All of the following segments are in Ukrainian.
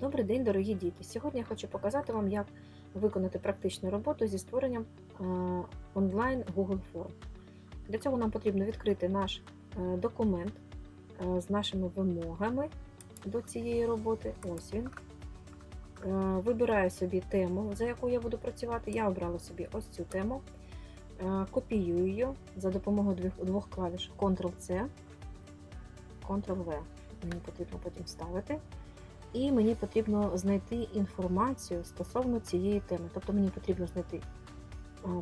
Добрий день, дорогі діти! Сьогодні я хочу показати вам, як виконати практичну роботу зі створенням е, онлайн Google Form. Для цього нам потрібно відкрити наш е, документ е, з нашими вимогами до цієї роботи. Ось він. Вибираю собі тему, за яку я буду працювати. Я обрала собі ось цю тему. Копіюю її за допомогою двох клавіш Ctrl-C, Ctrl-V. Мені потрібно потім вставити. І мені потрібно знайти інформацію стосовно цієї теми. Тобто мені потрібно знайти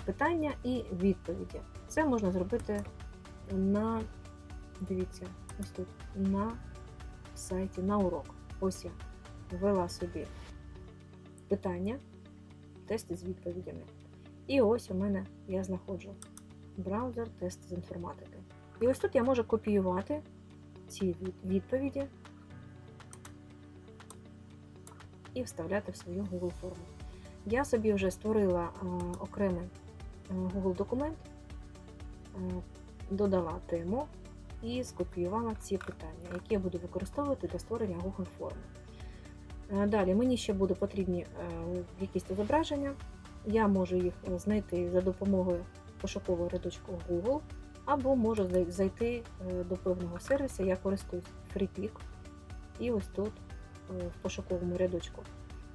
питання і відповіді. Це можна зробити на, дивіться, ось тут, на сайті, на урок. Ось я ввела собі питання, тести з відповідями. І ось у мене я знаходжу браузер, тест з інформатики. І ось тут я можу копіювати ці відповіді і вставляти в свою Google форму. Я собі вже створила окремий Google документ, додала тему і скопіювала ці питання, які я буду використовувати для створення Google форми. Далі мені ще будуть потрібні якісь зображення. Я можу їх е, знайти за допомогою пошукового рядочку Google, або можу зайти е, до певного сервісу. Я користуюсь FreePic. І ось тут е, в пошуковому рядочку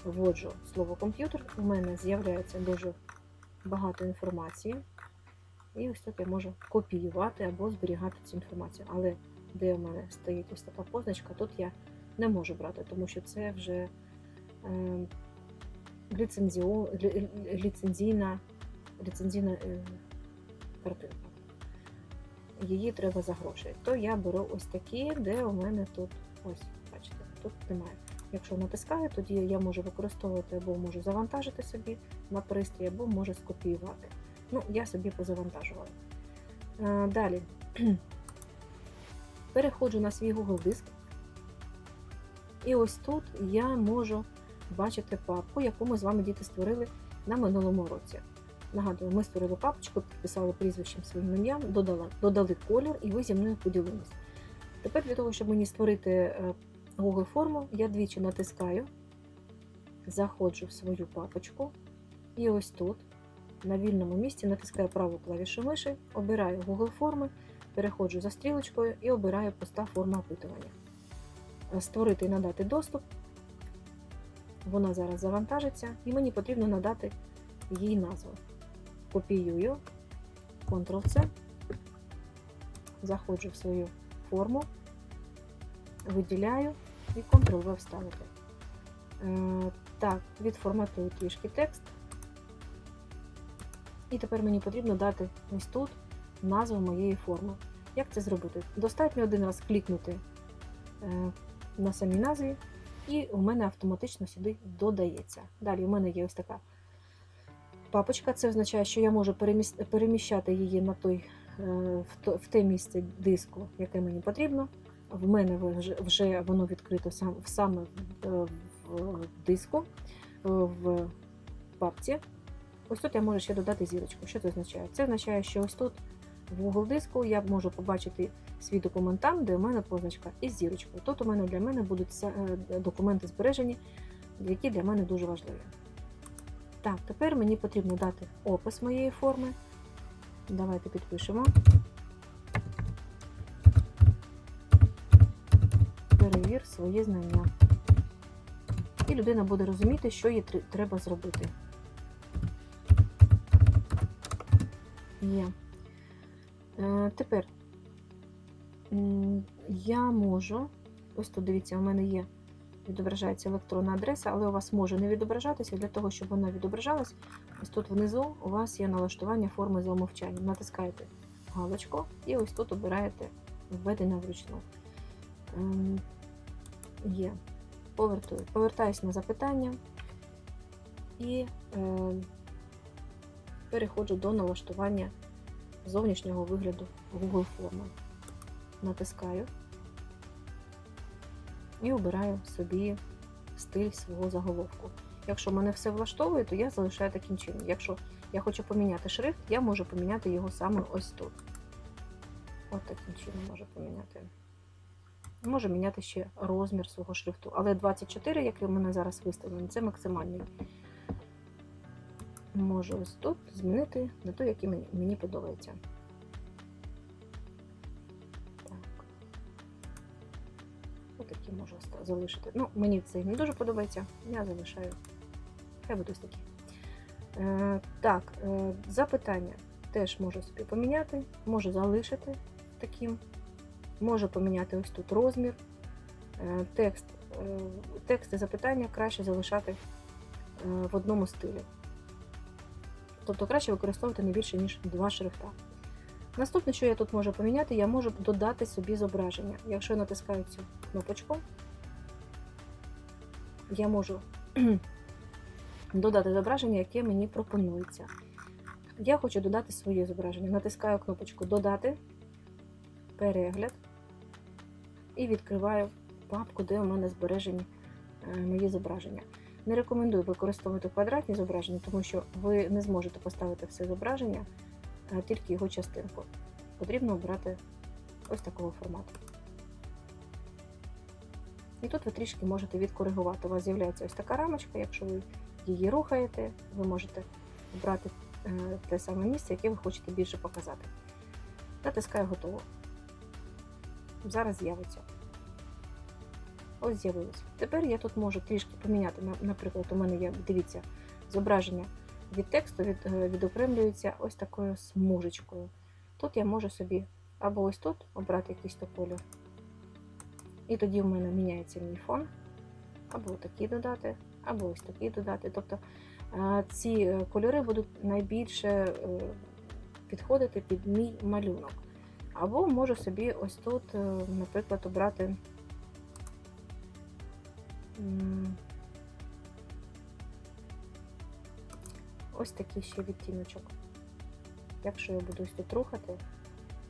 вводжу слово комп'ютер, у мене з'являється дуже багато інформації. І ось тут я можу копіювати або зберігати цю інформацію. Але де у мене стоїть ось така позначка, тут я не можу брати, тому що це вже е, ліцензіо, лі- лі- ліцензійна, ліцензійна е, картинка. Її треба за гроші. То я беру ось такі, де у мене тут ось, тут немає. Якщо натискаю, тоді я можу використовувати або можу завантажити собі на пристрій, або можу скопіювати. Ну, я собі позавантажувала. Е, Далі переходжу на свій Google диск. І ось тут я можу бачити папку, яку ми з вами діти створили на минулому році. Нагадую, ми створили папочку, підписали прізвищем своїм ім'ям, додали, колір, і ви зі мною поділились. Тепер для того, щоб мені створити е, Google форму, я двічі натискаю, заходжу в свою папочку, і ось тут, на вільному місці, натискаю праву клавішу миші, обираю Google форми, переходжу за стрілочкою і обираю пуста форма опитування. Створити і надати доступ. Вона зараз завантажиться, і мені потрібно надати їй назву. Копіюю, Ctrl-C, заходжу в свою форму, виділяю і Ctrl-V вставити. Е, так, відформатую трішки текст. І тепер мені потрібно дати ось тут назву моєї форми. Як це зробити? Достатньо один раз клікнути е, на самій назві, і у мене автоматично сюди додається. Далі у мене є ось така папочка. Це означає, що я можу переміщати її на той, е, в, те місце диску, яке мені потрібно. В мене вже, воно відкрито сам, саме в, в диску, е, в папці. Ось тут я можу ще додати зірочку. Що це означає? Це означає, що ось тут в Google диску я можу побачити свій документ там, де у мене позначка із зірочкою. Тут у мене для мене будуть е, документи збережені, які для мене дуже важливі. Так, тепер мені потрібно дати опис моєї форми. Давайте підпишемо. Перевір свої знання. І людина буде розуміти, що їй треба зробити. Є. Е, тепер я можу. Ось тут дивіться, у мене є відображається електронна адреса, але у вас може не відображатися. Для того, щоб вона відображалась, ось тут внизу у вас є налаштування форми за умовчанням. Натискаєте галочку і ось тут обираєте введення вручну. Є. Повертую. Повертаюсь на запитання і е, переходжу до налаштування зовнішнього вигляду Google форми. Натискаю і обираю собі стиль свого заголовку. Якщо мене все влаштовує, то я залишаю таким чином. Якщо я хочу поміняти шрифт, я можу поміняти його саме ось тут. От таким чином можу поміняти. Можу міняти ще розмір свого шрифту. Але 24, який у мене зараз виставлений, це максимальний. Можу ось тут змінити на той, який мені, подобається. Так. Отакі можу залишити. Ну, мені цей не дуже подобається, я залишаю. Хай буде ось такі. Е, так, е, запитання теж можу собі поміняти, можу залишити таким. Можу поміняти ось тут розмір. Е, Текст, е, тексти запитання краще залишати е, в одному стилі. Тобто краще використовувати не більше, ніж два шрифта. Наступне, що я тут можу поміняти, я можу додати собі зображення. Якщо я натискаю цю кнопочку, я можу додати зображення, яке мені пропонується. Я хочу додати своє зображення. Натискаю кнопочку Додати, перегляд і відкриваю папку, де у мене збережені е, мої зображення. Не рекомендую використовувати квадратні зображення, тому що ви не зможете поставити все зображення, а тільки його частинку. Потрібно обрати ось такого формату. І тут ви трішки можете відкоригувати. У вас з'являється ось така рамочка, якщо ви її рухаєте, ви можете обрати е, те саме місце, яке ви хочете більше показати. Натискаю готово. Зараз з'явиться. Ось з'явилось. Тепер я тут можу трішки поміняти. Наприклад, у мене є, дивіться, зображення від тексту від, е, відокремлюється ось такою смужечкою. Тут я можу собі або ось тут обрати якийсь то колір. І тоді в мене міняється мій фон. Або такий додати, або ось такий додати. Тобто е, ці е, кольори будуть найбільше підходити під мій малюнок. Або можу собі ось тут, е, наприклад, обрати ось такий ще відтіночок. Якщо я буду ось тут рухати,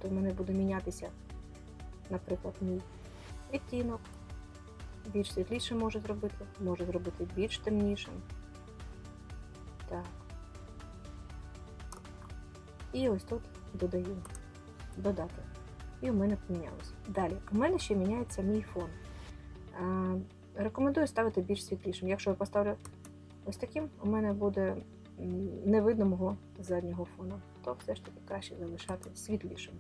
то в мене буде мінятися, наприклад, мій відтінок. Більш світліше можу зробити, можу зробити більш темнішим. Так. І ось тут додаю додати. І у мене помінялось. Далі, у мене ще міняється мій фон. Рекомендую ставити більш світлішим. Якщо я поставлю ось таким, у мене буде не видно мого заднього фону. То все ж таки краще залишати світлішим.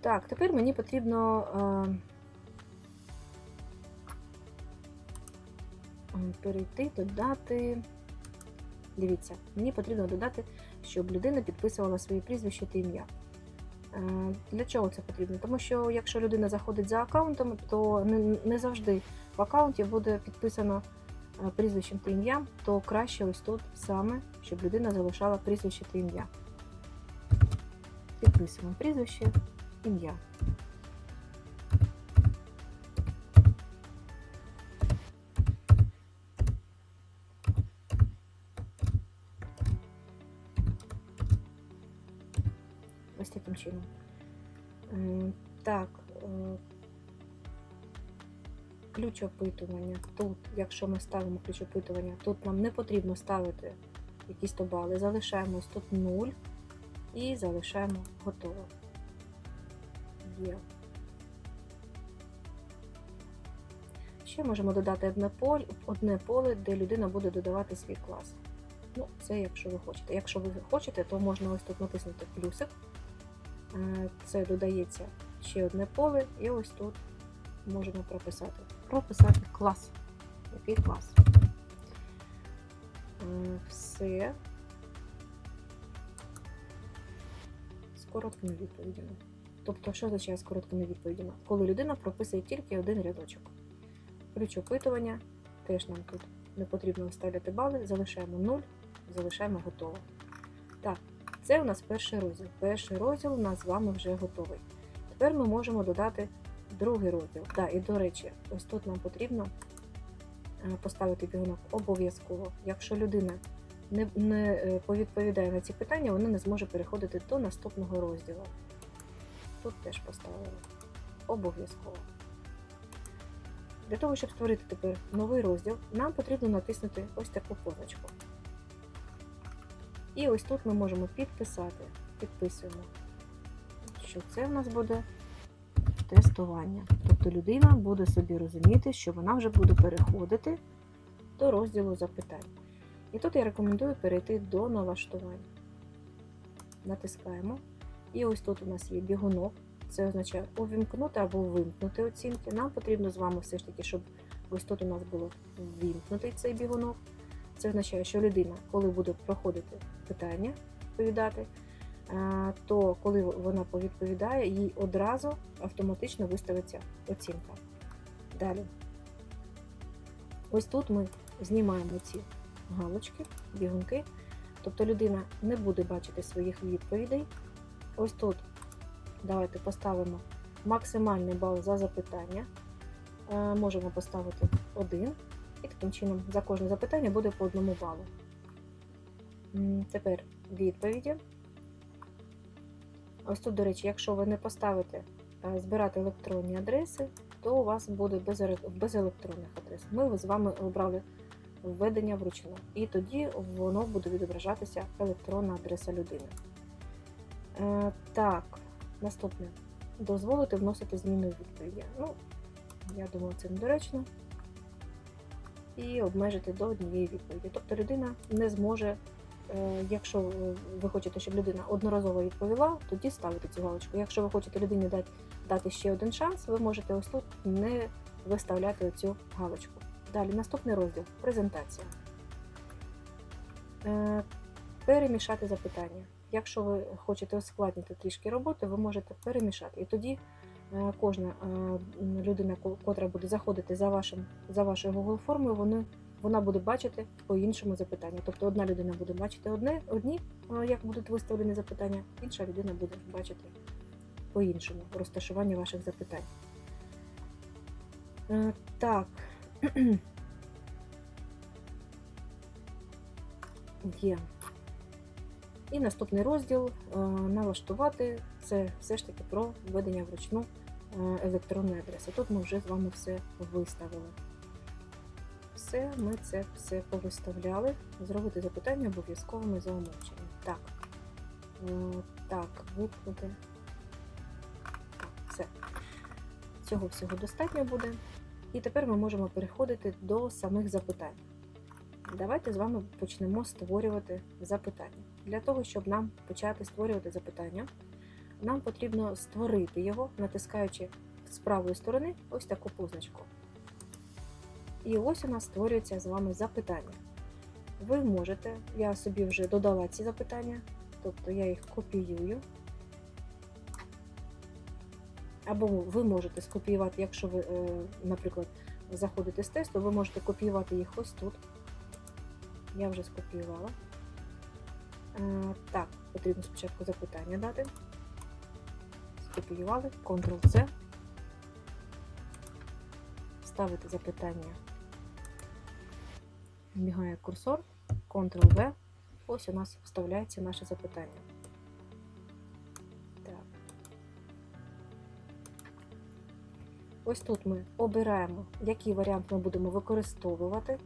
Так, тепер мені потрібно перейти, додати. Дивіться, мені потрібно додати, щоб людина підписувала своє прізвище та ім'я. Е, Для чого це потрібно? Тому що якщо людина заходить за аккаунтом, то не, завжди в аккаунті буде підписано е, прізвищем та ім'ям, то краще ось тут саме, щоб людина залишала прізвище та ім'я. Підписуємо прізвище, ім'я. Ось таким чином. Так, е, ключ опитування. Тут, якщо ми ставимо ключ опитування, тут нам не потрібно ставити якісь то бали. Залишаємо ось тут 0 і залишаємо готово. Є. Ще можемо додати одне поле, одне поле, де людина буде додавати свій клас. Ну, це якщо ви хочете. Якщо ви хочете, то можна ось тут натиснути плюсик. Е, Це додається ще одне поле, і ось тут можемо прописати. Прописати клас. Який клас. Е, Все. З короткими відповідями. Тобто, що означає з короткими відповідями? Коли людина прописує тільки один рядочок. Ключ опитування, теж нам тут не потрібно вставляти бали, залишаємо 0, залишаємо готово. Це у нас перший розділ. Перший розділ у нас з вами вже готовий. Тепер ми можемо додати другий розділ. Так, і до речі, ось тут нам потрібно е, поставити бігунок обов'язково. Якщо людина не, не е, повідповідає на ці питання, вона не зможе переходити до наступного розділу. Тут теж поставили. Обов'язково. Для того, щоб створити тепер новий розділ, нам потрібно натиснути ось таку позначку. І ось тут ми можемо підписати. Підписуємо, що це в нас буде тестування. Тобто людина буде собі розуміти, що вона вже буде переходити до розділу запитань. І тут я рекомендую перейти до налаштувань. Натискаємо. І ось тут у нас є бігунок. Це означає увімкнути або вимкнути оцінки. Нам потрібно з вами все ж таки, щоб ось тут у нас було ввімкнутий цей бігунок. Це означає, що людина, коли буде проходити питання, відповідати, е, то коли вона повідповідає, їй одразу автоматично виставиться оцінка. Далі. Ось тут ми знімаємо ці галочки, бігунки. Тобто людина не буде бачити своїх відповідей. Ось тут давайте поставимо максимальний бал за запитання. Е, Можемо поставити 1. І таким чином за кожне запитання буде по одному балу. Тепер відповіді. Ось тут, до речі, якщо ви не поставите е, збирати електронні адреси, то у вас буде без, без електронних адрес. Ми з вами обрали введення вручну. І тоді воно буде відображатися електронна адреса людини. Е, так, наступне. Дозволити вносити зміни відповіді. Ну, я думаю, це недоречно. І обмежити до однієї відповіді. Тобто людина не зможе, е, якщо ви хочете, щоб людина одноразово відповіла, тоді ставите цю галочку. Якщо ви хочете людині дати, дати ще один шанс, ви можете ось тут не виставляти цю галочку. Далі, наступний розділ презентація. Е, Перемішати запитання. Якщо ви хочете ускладнити трішки роботи, ви можете перемішати. І тоді кожна е, людина, котра буде заходити за, вашим, за вашою Google формою, вони, вона буде бачити по-іншому запитання. Тобто одна людина буде бачити одне, одні, е, як будуть виставлені запитання, інша людина буде бачити по-іншому розташування ваших запитань. Е, Так. Є. І наступний розділ е, налаштувати це все ж таки про введення вручну е, електронної адреси. Тут ми вже з вами все виставили. Все, ми це все повиставляли. Зробити запитання обов'язковими за умовченням. Так. Е, Так, вимкнути. Так, все. Цього всього достатньо буде. І тепер ми можемо переходити до самих запитань. Давайте з вами почнемо створювати запитання. Для того, щоб нам почати створювати запитання, нам потрібно створити його, натискаючи з правої сторони ось таку позначку. І ось у нас створюється з вами запитання. Ви можете, я собі вже додала ці запитання, тобто я їх копіюю. Або ви можете скопіювати, якщо ви, е, наприклад, заходите з тесту, ви можете копіювати їх ось тут. Я вже скопіювала. Е, Так, потрібно спочатку запитання дати. Скопіювали, Ctrl-C. Ставити запитання. Мігає курсор, Ctrl-V. Ось у нас вставляється наше запитання. Так. Ось тут ми обираємо, який варіант ми будемо використовувати.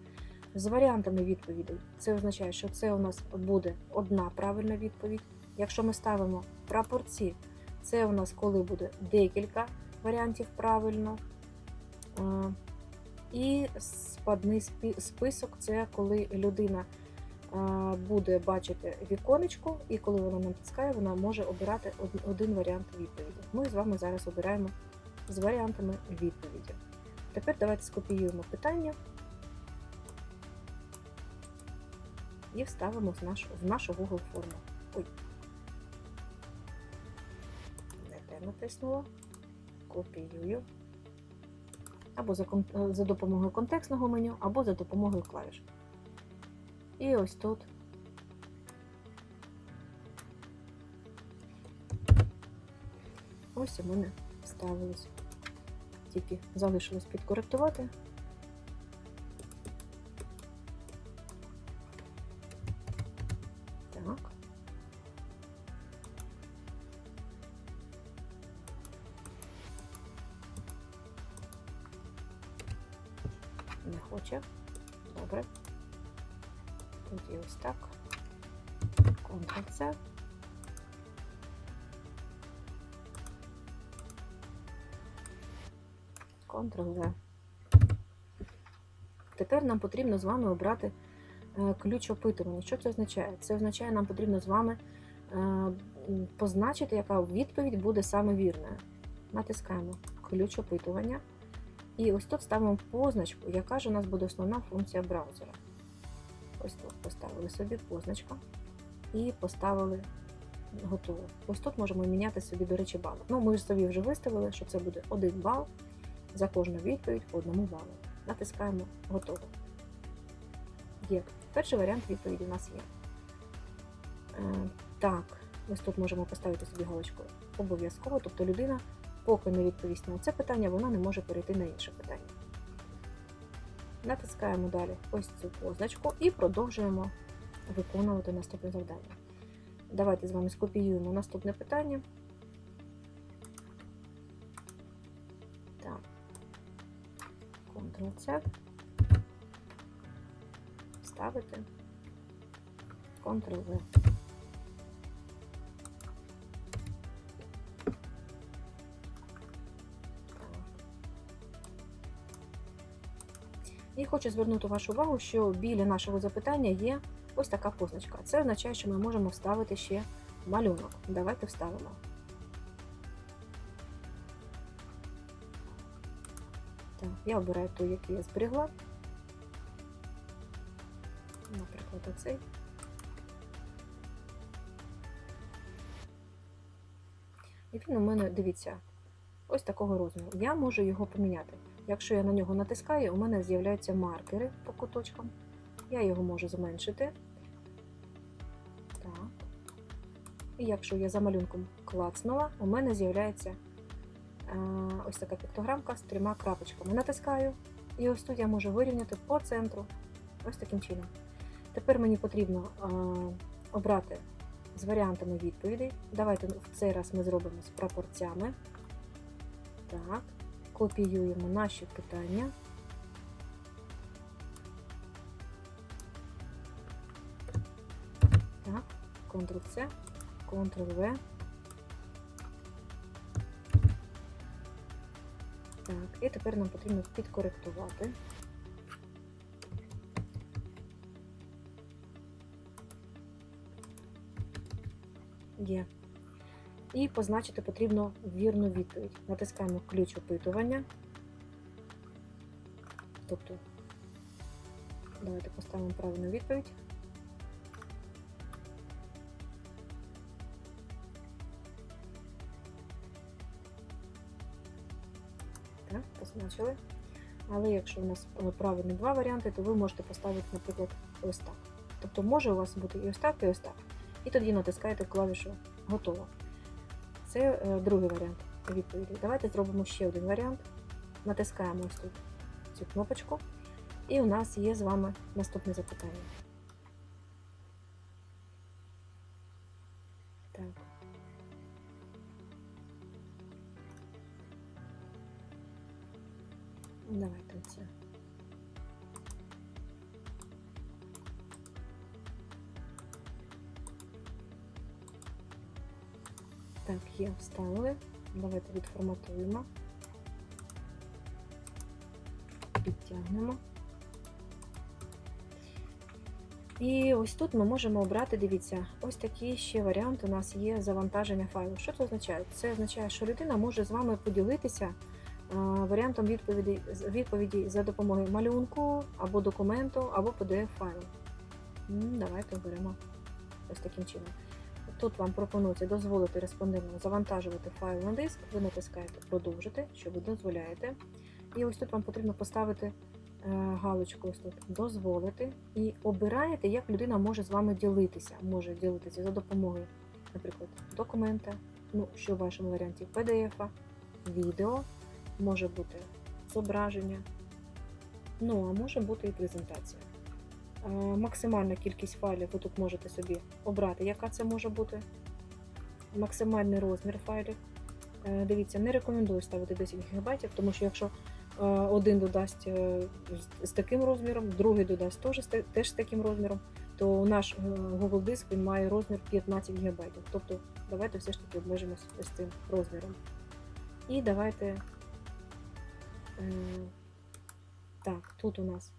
З варіантами відповідей це означає, що це у нас буде одна правильна відповідь. Якщо ми ставимо прапорці, це у нас коли буде декілька варіантів правильно. І спадний список це коли людина буде бачити віконечко, і коли вона натискає, вона може обирати один варіант відповіді. Ми з вами зараз обираємо з варіантами відповіді. Тепер давайте скопіюємо питання. і вставимо в нашу Google форму. Ой. Натиснула. Копіюю. Або за, за допомогою контекстного меню, або за допомогою клавіш. І ось тут. Ось у мене вставилось. Тільки залишилось підкоректувати. Ctrl-V. Тепер нам потрібно з вами обрати е, ключ опитування. Що це означає? Це означає, нам потрібно з вами е, позначити, яка відповідь буде саме вірною. Натискаємо ключ опитування. І ось тут ставимо позначку, яка ж у нас буде основна функція браузера. Ось тут поставили собі позначку і поставили готово. Ось тут можемо міняти собі, до речі, бали. Ну, ми ж собі вже виставили, що це буде 1 бал за кожну відповідь по одному балу. Натискаємо готово. Є. Перший варіант відповіді у нас є. Е, так, ось тут можемо поставити собі галочку обов'язково, тобто людина, поки не відповість на це питання, вона не може перейти на інше питання. Натискаємо далі ось цю позначку і продовжуємо виконувати наступне завдання. Давайте з вами скопіюємо наступне питання. Ctrl-C. Ставити. Ctrl-V. І хочу звернути вашу увагу, що біля нашого запитання є ось така позначка. Це означає, що ми можемо вставити ще малюнок. Давайте вставимо. Я обираю той, який я зберегла. Наприклад, оцей. І він у мене, дивіться, ось такого розміру. Я можу його поміняти. Якщо я на нього натискаю, у мене з'являються маркери по куточкам. Я його можу зменшити. Так. І якщо я за малюнком клацнула, у мене з'являється ось така піктограмка з трьома крапочками. Натискаю, і ось тут я можу вирівняти по центру. Ось таким чином. Тепер мені потрібно обрати з варіантами відповідей. Давайте в цей раз ми зробимо з прапорцями. Так, копіюємо наші питання. Ctrl-C, Ctrl-V. І тепер нам потрібно підкоректувати. Є. І позначити потрібно вірну відповідь. Натискаємо ключ опитування. Тобто, давайте поставимо правильну відповідь. Позначили. Але якщо у нас е, правильні два варіанти, то ви можете поставити, наприклад, ось так. Тобто може у вас бути і ось так, і ось так. І тоді натискаєте клавішу Готово. Це е, другий варіант відповіді. Давайте зробимо ще один варіант. Натискаємо ось тут цю кнопочку, і у нас є з вами наступне запитання. Давайте це. Так, є, вставили. Давайте відформатуємо. Підтягнемо. І ось тут ми можемо обрати, дивіться, ось такий ще варіант у нас є завантаження файлу. Що це означає? Це означає, що людина може з вами поділитися варіантом відповіді, відповіді за допомогою малюнку, або документу, або PDF файлу. Давайте оберемо ось таким чином. Тут вам пропонується дозволити респонденту завантажувати файл на диск, ви натискаєте Продовжити, що ви дозволяєте. І ось тут вам потрібно поставити е, галочку ось тут дозволити і обираєте, як людина може з вами ділитися. Може ділитися за допомогою, наприклад, документа, ну, що в вашому варіанті PDF, відео, може бути зображення, ну а може бути і презентація. Максимальна кількість файлів ви тут можете собі обрати, яка це може бути. Максимальний розмір файлів. Е, Дивіться, не рекомендую ставити 10 ГБ, тому що якщо е, один додасть е, з- з таким розміром, другий додасть теж з з таким розміром, то наш Google диск він має розмір 15 ГБ. Тобто давайте все ж таки обмежимося ось цим розміром. І давайте так, тут у нас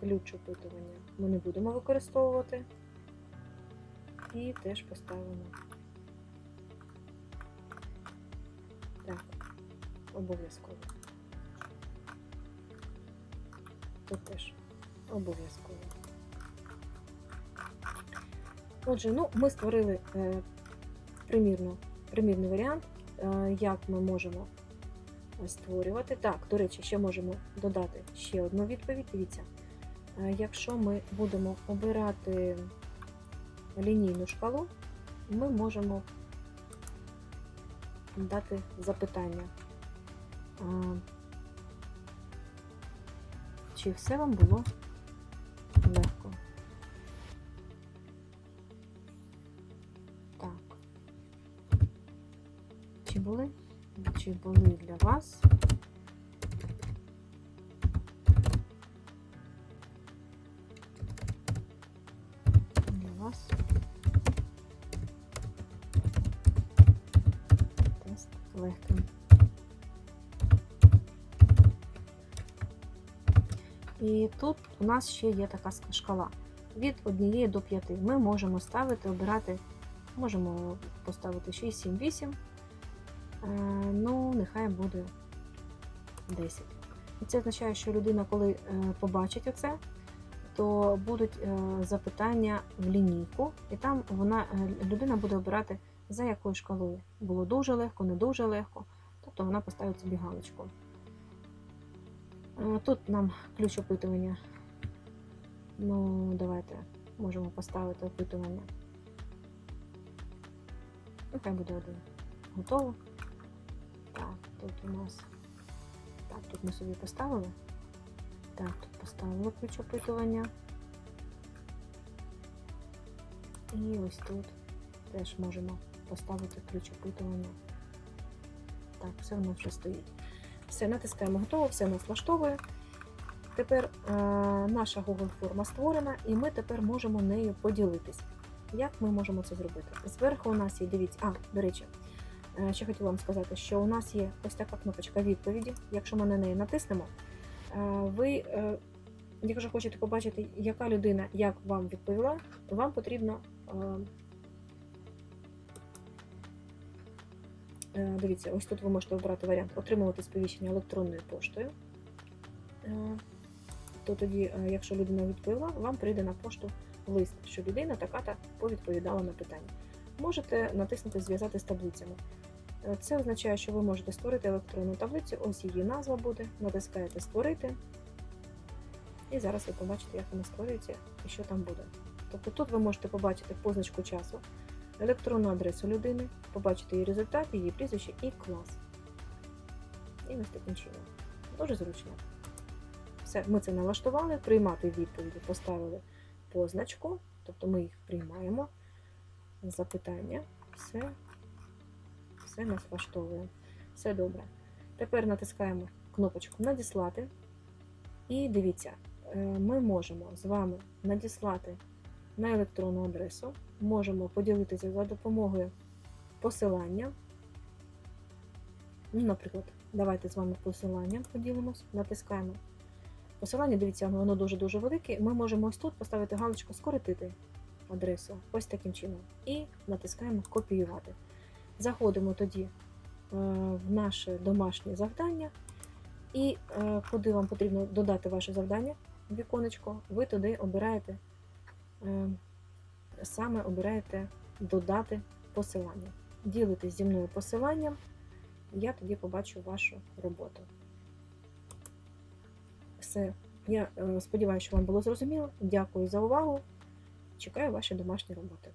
ключ опитування ми не будемо використовувати. І теж поставимо. Так, обов'язково. Тут теж обов'язково. Отже, ну, ми створили е, примірно, примірний варіант, як ми можемо створювати. Так, до речі, ще можемо додати ще одну відповідь. Дивіться, е, якщо ми будемо обирати лінійну шкалу, ми можемо дати запитання. Чи все вам було Чи були для вас? Для вас тест легким. І тут у нас ще є така шкала. Від 1 до 5 ми можемо ставити, обирати, можемо поставити 6, 7, 8. Е, ну, нехай буде 10. І це означає, що людина, коли е, побачить оце, то будуть е, запитання в лінійку, і там вона, людина буде обирати, за якою шкалою. Було дуже легко, не дуже легко. Тобто вона поставить собі галочку. Тут нам ключ опитування. Ну, давайте можемо поставити опитування. Нехай буде один. Готово. Так, тут у нас. Так, тут ми собі поставили. Так, тут поставили ключ опитування. І ось тут теж можемо поставити ключ опитування. Так, все воно вже стоїть. Все, натискаємо готово, все нас влаштовує. Тепер е, наша Google форма створена, і ми тепер можемо нею поділитись. Як ми можемо це зробити? Зверху у нас є, дивіться, а, до речі, ще хотіла вам сказати, що у нас є ось така кнопочка відповіді. Якщо ми на неї натиснемо, е, ви, е, якщо хочете побачити, яка людина як вам відповіла, вам потрібно. е, Е, Дивіться, ось тут ви можете обрати варіант отримувати сповіщення електронною поштою. Е, То тоді, е, якщо людина відповіла, вам прийде на пошту лист, що людина така-та повідповідала на питання. Можете натиснути Зв'язати з таблицями. Е, Це означає, що ви можете створити електронну таблицю, ось її назва буде, натискаєте Створити. І зараз ви побачите, як вона створюється і що там буде. Тобто тут ви можете побачити позначку часу, електронну адресу людини, побачити її результат, її прізвище і клас. І таким чином. Дуже зручно. Все, ми це налаштували, приймати відповіді поставили позначку, тобто ми їх приймаємо. Запитання. Все, все нас влаштовує. Все добре. Тепер натискаємо кнопочку Надіслати. І дивіться, е, ми можемо з вами надіслати на електронну адресу, можемо поділитися за допомогою посилання. Ну, наприклад, давайте з вами посиланням поділимось, натискаємо. Посилання, дивіться, воно дуже-дуже велике. Ми можемо ось тут поставити галочку Скоротити адресу, ось таким чином. І натискаємо Копіювати. Заходимо тоді е, в наше домашнє завдання. І е, куди вам потрібно додати ваше завдання, віконечко, ви туди обираєте, е, саме обираєте додати посилання. Ділитесь зі мною посиланням, я тоді побачу вашу роботу. Все. Я сподіваюся, що вам було зрозуміло. Дякую за увагу. Чекаю ваші домашні роботи.